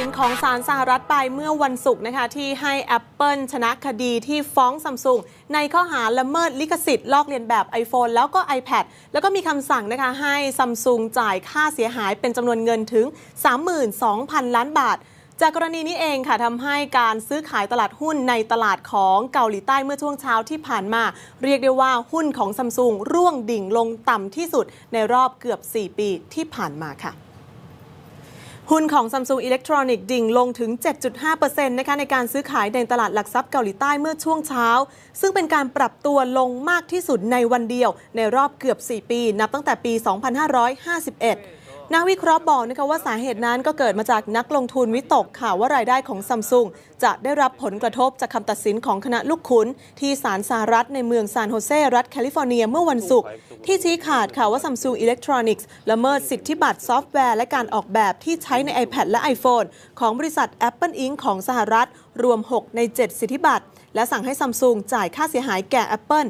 สินของศาลสหรัฐไปเมื่อวันศุกร์นะคะที่ให้ Apple ชนะคดีที่ฟ้องซัมซุงในข้อหาละเมิดลิขสิทธิ์ลอกเลียนแบบ iPhone แล้วก็ iPad แล้วก็มีคำสั่งนะคะให้ซัมซุงจ่ายค่าเสียหายเป็นจำนวนเงินถึง 32,000 ล้านบาทจากกรณีนี้เองค่ะทำให้การซื้อขายตลาดหุ้นในตลาดของเกาหลีใต้เมื่อช่วงเช้าที่ผ่านมา เรียกได้ว่าหุ้นของซัมซุงร่วงดิ่งลงต่ำที่สุดในรอบเกือบ 4 ปีที่ผ่านมาค่ะ หุ้นของ Samsung Electronics ดิ่งลงถึง 7.5%นะคะในการซื้อขายในตลาดหลักทรัพย์เกาหลีใต้เมื่อช่วงเช้า ซึ่งเป็นการปรับตัวลงมากที่สุดในวันเดียว ในรอบเกือบ 4 ปี นับตั้งแต่ปี 2551 นักวิเคราะห์บอกนะคะว่าสาเหตุนั้นก็เกิดมาจากนักลงทุนวิตกข่าวว่ารายได้ของซัมซุงจะได้รับผลกระทบจากคำตัดสินของคณะลูกขุน ที่ศาลสหรัฐในเมืองซานโฮเซรัฐแคลิฟอร์เนียเมื่อวันศุกร์ที่ชี้ขาดค่ะว่า Samsung Electronics ละเมิดสิทธิบัตรซอฟต์แวร์และการออกแบบที่ใช้ใน iPad และ iPhone ของบริษัท Apple Inc. ของสหรัฐ รวม 6 ใน 7 สิทธิบัตรและสั่งให้ซัมซุงจ่ายค่าเสียหายแก่ Apple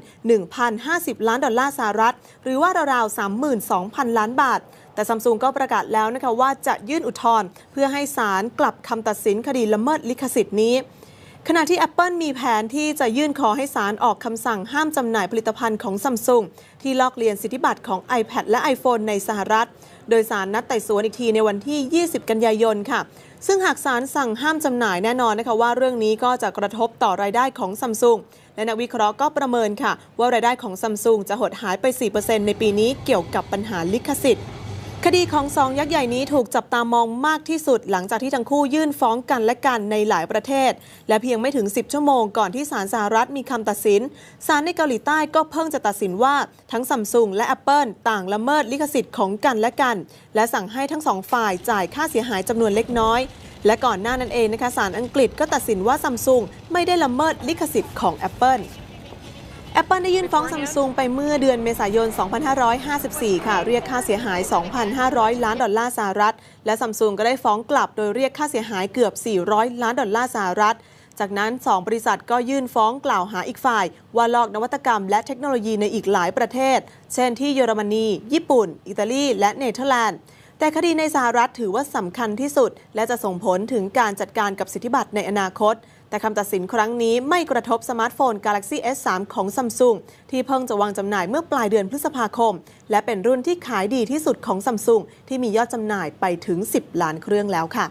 1,050 ล้านดอลลาร์สหรัฐ หรือว่าราวๆ 32,000 ล้านบาท แต่ซัมซุงก็ประกาศแล้วนะคะว่าจะยื่นอุทธรณ์เพื่อให้ศาลกลับคำตัดสินคดีละเมิดลิขสิทธิ์นี้ขณะที่ Apple มีแผนที่จะยื่นขอให้ศาลออกคำสั่งห้ามจำหน่ายผลิตภัณฑ์ของซัมซุงที่ลอกเลียนสิทธิบัตรของ iPad และ iPhone ในสหรัฐ โดยศาลนัดไต่สวนอีกทีในวันที่ 20 กันยายนค่ะ ซึ่งหากศาลสั่งห้ามจำหน่ายแน่นอนนะคะว่าเรื่องนี้ก็จะกระทบต่อรายได้ของซัมซุงและนักวิเคราะห์ก็ประเมินค่ะ ว่ารายได้ของซัมซุงจะหดหายไป 4%ในปีนี้เกี่ยวกับปัญหาลิขสิทธิ์ คดีของสองยักษ์ใหญ่นี้ถูกจับตามองมากที่สุด หลังจากที่ทั้งคู่ยื่นฟ้องกันและกันในหลายประเทศ และเพียงไม่ถึง 10 ชั่วโมงก่อนที่ศาลสหรัฐมีคำตัดสินศาลในเกาหลีใต้ก็เพิ่งจะตัดสินว่าทั้งซัมซุงและ Apple ต่างละเมิดลิขสิทธิ์ของกันและกัน และสั่งให้ทั้งสองฝ่ายจ่ายค่าเสียหายจำนวนเล็กน้อย และก่อนหน้านั้นเองนะคะศาลอังกฤษก็ตัดสินว่าซัมซุงไม่ได้ละเมิดลิขสิทธิ์ของ Apple Apple ได้ยื่นฟ้องซัมซุงไปเมื่อเดือนเมษายน 2554 ค่ะ เรียกค่าเสียหาย 2,500 ล้านดอลลาร์สหรัฐ และซัมซุงก็ได้ฟ้องกลับโดยเรียกค่าเสียหายเกือบ 400 ล้านดอลลาร์สหรัฐ จากนั้น 2 บริษัทก็ยื่นฟ้องกล่าวหาอีกฝ่าย ว่าลอกนวัตกรรมและเทคโนโลยีในอีกหลายประเทศ เช่นที่เยอรมนี ญี่ปุ่น อิตาลี และเนเธอร์แลนด์ แต่คดีในสหรัฐถือว่าสำคัญที่สุด และจะส่งผลถึงการจัดการกับสิทธิบัตรในอนาคต แต่คำตัดสินครั้งนี้ไม่กระทบสมาร์ทโฟน Galaxy S3 ของ Samsung ที่เพิ่งจะวางจำหน่ายเมื่อปลายเดือนพฤษภาคม และเป็นรุ่นที่ขายดีที่สุดของ Samsung ที่มียอดจำหน่ายไปถึง 10 ล้านเครื่องแล้วค่ะ